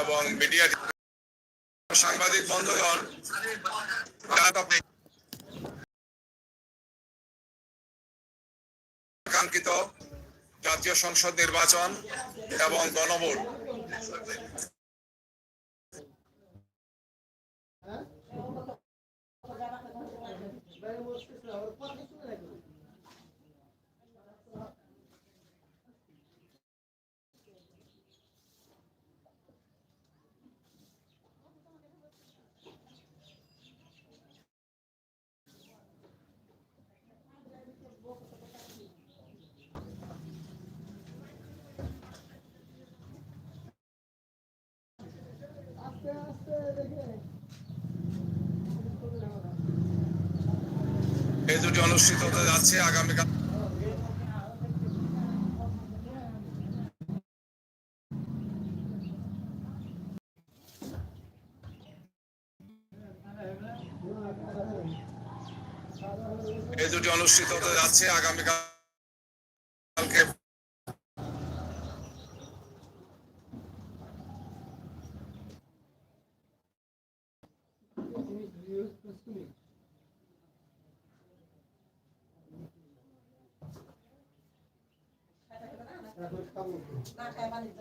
এবং মিডিয়া সাংবাদিক বন্ধুগণ কাঙ্ক্ষিত জাতীয় সংসদ নির্বাচন এবং গণভোট। এই দুটি অনুষ্ঠিত হতে যাচ্ছে আগামীকাল। এই দুটি অনুষ্ঠিত হতে যাচ্ছে আগামীকালকে ना काय मानित